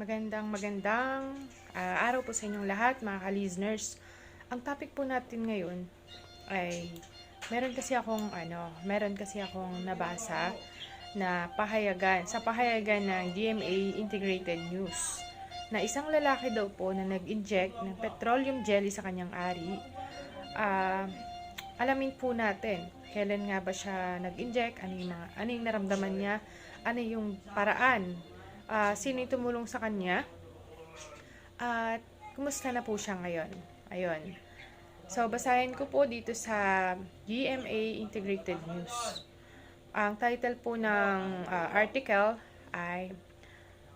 Magandang magandang ah, araw po sa inyong lahat mga ka-listeners. Ang topic po natin ngayon ay meron kasi akong ano, meron kasi akong nabasa na pahayagan sa pahayagan ng GMA Integrated News na isang lalaki daw po na nag-inject ng petroleum jelly sa kanyang ari. Ah, alamin po natin kailan nga ba siya nag-inject, ano yung, mga, ano yung naramdaman niya, ano yung paraan ah, sino yung tumulong sa kanya, at kumusta na po siya ngayon. Ayun. So, basahin ko po dito sa GMA Integrated News. Ang title po ng ah, article ay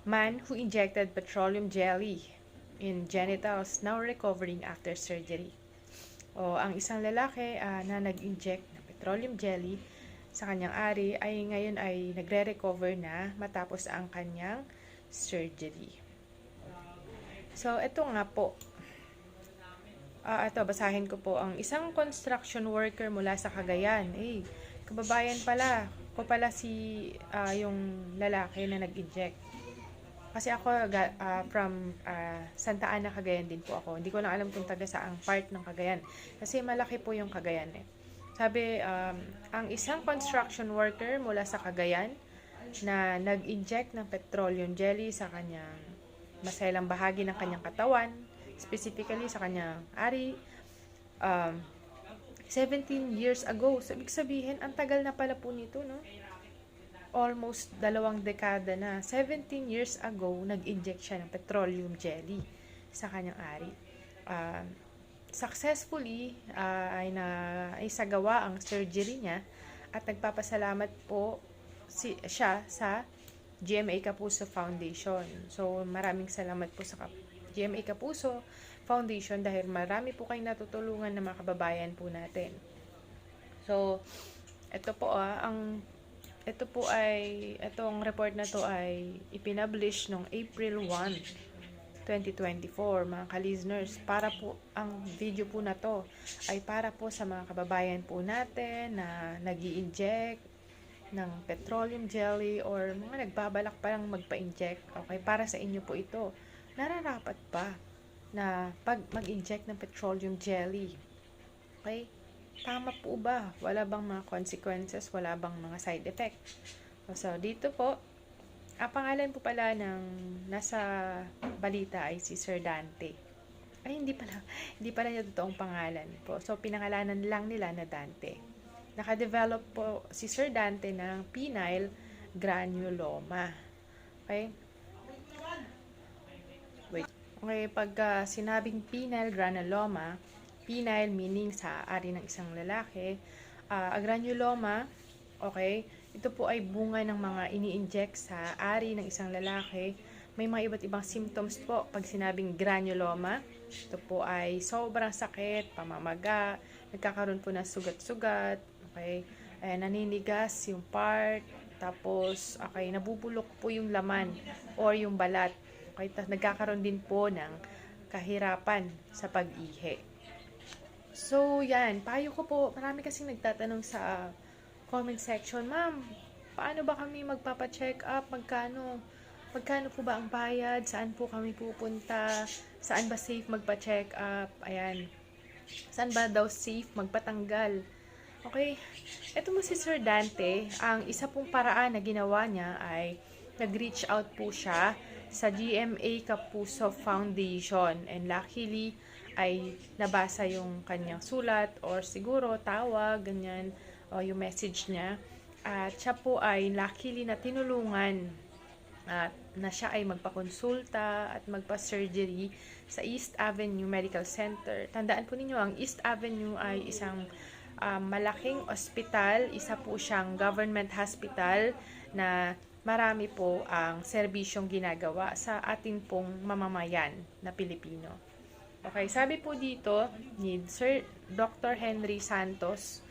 Man who injected petroleum jelly in genitals now recovering after surgery. O ang isang lalaki ah, na nag-inject ng petroleum jelly sa kanyang ari ay ngayon ay nagre-recover na matapos ang kanyang surgery. So, ito nga po. Ah, ito, basahin ko po. Ang isang construction worker mula sa Cagayan. Eh, kababayan pala. Ko pala si ah, yung lalaki na nag-inject. Kasi ako ah, from ah, Santa Ana, Cagayan din po ako. Hindi ko lang alam kung taga saang part ng Cagayan. Kasi malaki po yung Cagayan eh. Sabi, um, ang isang construction worker mula sa Cagayan na nag-inject ng petroleum jelly sa kanyang maselang bahagi ng kanyang katawan, specifically sa kanyang ari, um, 17 years ago. So, ibig sabihin, ang tagal na pala po nito, no? Almost dalawang dekada na. 17 years ago, nag-inject siya ng petroleum jelly sa kanyang ari. Um, successfully ah, ay na ay sagawa ang surgery niya at nagpapasalamat po si siya sa GMA Kapuso Foundation. So maraming salamat po sa GMA Kapuso Foundation dahil marami po kayong natutulungan ng mga kababayan po natin. So ito po ah, ang ito po ay itong report na to ay ipinablish noong April 1 2024 mga ka-listeners para po ang video po na to ay para po sa mga kababayan po natin na nag inject ng petroleum jelly or mga nagbabalak pa lang magpa-inject okay? Para sa inyo po ito. Nararapat pa na pag mag-inject ng petroleum jelly okay? Tama po ba? Wala bang mga consequences? Wala bang mga side effect so dito po ang pangalan po pala ng nasa balita ay si Sir Dante. Ay, hindi pala, hindi pala niya totoong pangalan po. So, pinangalanan lang nila na Dante. Nakadevelop po si Sir Dante ng penile granuloma. Okay? Wait. Okay, pagka sinabing penile granuloma, penile meaning sa ari ng isang lalaki, ah, a granuloma, okay, ito po ay bunga ng mga ini-inject sa ari ng isang lalaki. May mga iba't ibang symptoms po pag sinabing granuloma. Ito po ay sobrang sakit, pamamaga, nagkakaroon po ng sugat-sugat, okay, eh, naninigas yung part, tapos, okay, nabubulok po yung laman or yung balat. Okay, tas nagkakaroon din po ng kahirapan sa pag-ihi. So, yan. Payo ko po, marami kasing nagtatanong sa comment section, Ma'am, paano ba kami magpapa-check up? Magkano? Magkano po ba ang bayad? Saan po kami pupunta? Saan ba safe magpa-check up? Ayan. Saan ba daw safe magpatanggal? Okay. Ito mo si Sir Dante, ang isa pong paraan na ginawa niya ay nag-reach out po siya sa GMA Kapuso Foundation and luckily ay nabasa yung kanyang sulat or siguro tawag, ganyan, o yung message niya. At siya po ay luckily na tinulungan at na siya ay magpakonsulta at magpa-surgery sa East Avenue Medical Center. Tandaan po ninyo, ang East Avenue ay isang um, malaking ospital, isa po siyang government hospital na marami po ang serbisyong ginagawa sa ating pong mamamayan na Pilipino. Okay, sabi po dito ni Sir Dr. Henry Santos,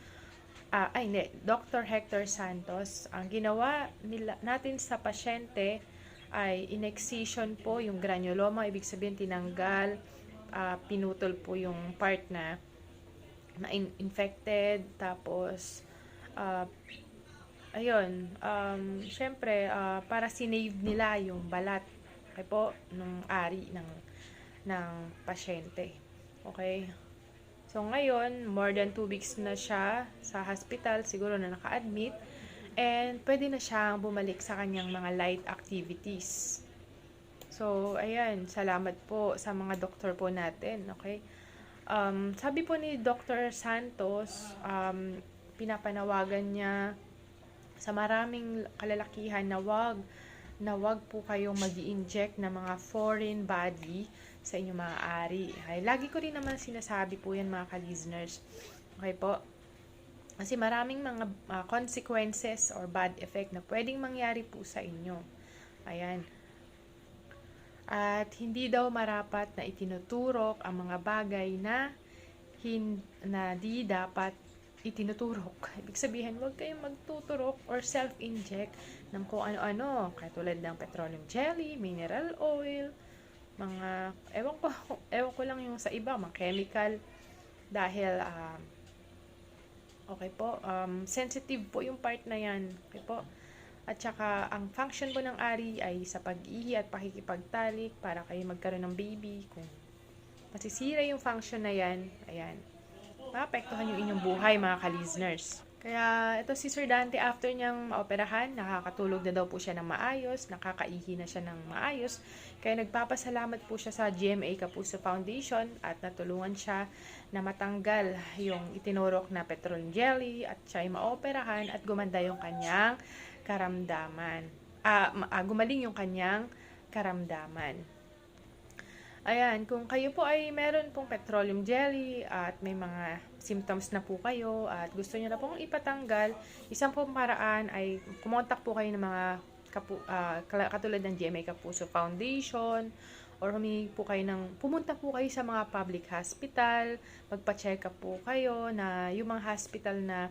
ah, ay hindi, Dr. Hector Santos, ang ginawa nila, natin sa pasyente ay inexcision po yung granuloma, ibig sabihin tinanggal, ah, pinutol po yung part na na in- infected, tapos ah, ayun, um, syempre, ah, para sinave nila yung balat Okay po, nung ari ng, ng pasyente. Okay? So, ngayon, more than 2 weeks na siya sa hospital, siguro na naka-admit. And, pwede na siyang bumalik sa kanyang mga light activities. So, ayan, salamat po sa mga doktor po natin, okay? Um, sabi po ni Dr. Santos, um, pinapanawagan niya sa maraming kalalakihan na wag na wag po kayong mag inject ng mga foreign body sa inyong mga ari. Ay, lagi ko rin naman sinasabi po yan mga ka-listeners. Okay po? Kasi maraming mga uh, consequences or bad effect na pwedeng mangyari po sa inyo. Ayan. At hindi daw marapat na itinuturok ang mga bagay na hin na di dapat itinuturok. Ibig sabihin, huwag kayong magtuturok or self-inject ng kung ano-ano. Katulad ng petroleum jelly, mineral oil, mga, ewan ko, ewan ko lang yung sa iba, mga chemical. Dahil, um, okay po, um, sensitive po yung part na yan. Okay po. At saka, ang function po ng ari ay sa pag-ihi at pakikipagtalik para kayo magkaroon ng baby. Kung masisira yung function na yan, ayan, maapektuhan yung inyong buhay mga ka-listeners. Kaya ito si Sir Dante after niyang maoperahan, nakakatulog na daw po siya ng maayos, nakakaihi na siya ng maayos. Kaya nagpapasalamat po siya sa GMA Kapuso Foundation at natulungan siya na matanggal yung itinurok na petroleum jelly at siya ay maoperahan at gumanda yung kanyang karamdaman. Ah, ah, gumaling yung kanyang karamdaman. Ayan, kung kayo po ay meron pong petroleum jelly at may mga symptoms na po kayo at gusto niyo na pong ipatanggal, isang pong paraan ay kumontak po kayo ng mga kapu, uh, katulad ng GMA Kapuso Foundation or humingi po kayo ng, pumunta po kayo sa mga public hospital, magpa-check up po kayo na yung mga hospital na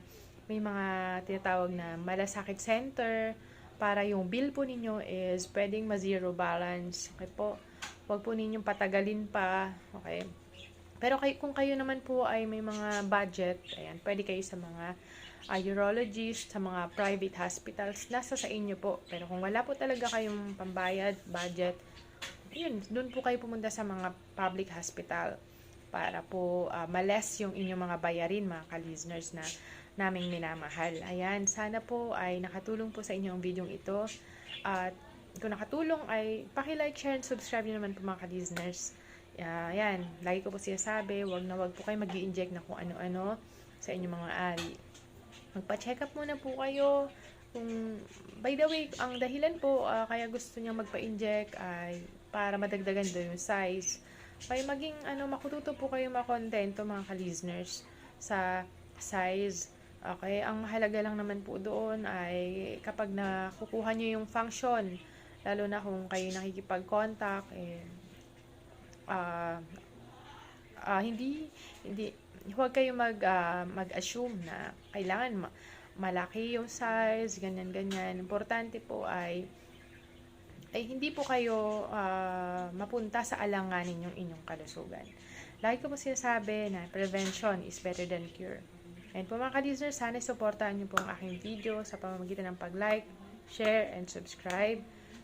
may mga tinatawag na malasakit center para yung bill po ninyo is pwedeng ma-zero balance. Okay po? Huwag po ninyong patagalin pa. Okay? Pero kay, kung kayo naman po ay may mga budget, ayan, pwede kayo sa mga uh, urologist, sa mga private hospitals, nasa sa inyo po. Pero kung wala po talaga kayong pambayad, budget, yun, doon po kayo pumunta sa mga public hospital para po uh, males yung inyong mga bayarin, mga ka-listeners na naming minamahal. Ayan, sana po ay nakatulong po sa inyo ang video ito. At kung nakatulong ay paki-like, share, and subscribe nyo naman po mga ka-listeners. Uh, yan, lagi ko po sinasabi, wag na wag po kayo mag inject na kung ano-ano sa inyong mga ari. Magpa-check up muna po kayo. Kung, by the way, ang dahilan po, uh, kaya gusto niya magpa-inject ay para madagdagan doon yung size. Kaya maging, ano, makututo po kayo makontento mga ka-listeners sa size. Okay, ang mahalaga lang naman po doon ay kapag nakukuha nyo yung function, lalo na kung kayo nakikipag-contact, eh, uh, uh, hindi hindi huwag kayo mag uh, mag-assume na kailangan ma- malaki yung size, ganyan ganyan. Importante po ay ay hindi po kayo uh, mapunta sa alanganin yung inyong kalusugan. Lagi ko po sinasabi na prevention is better than cure. And po mga ka-listeners, sana supportahan niyo po ang aking video sa pamamagitan ng pag-like, share, and subscribe.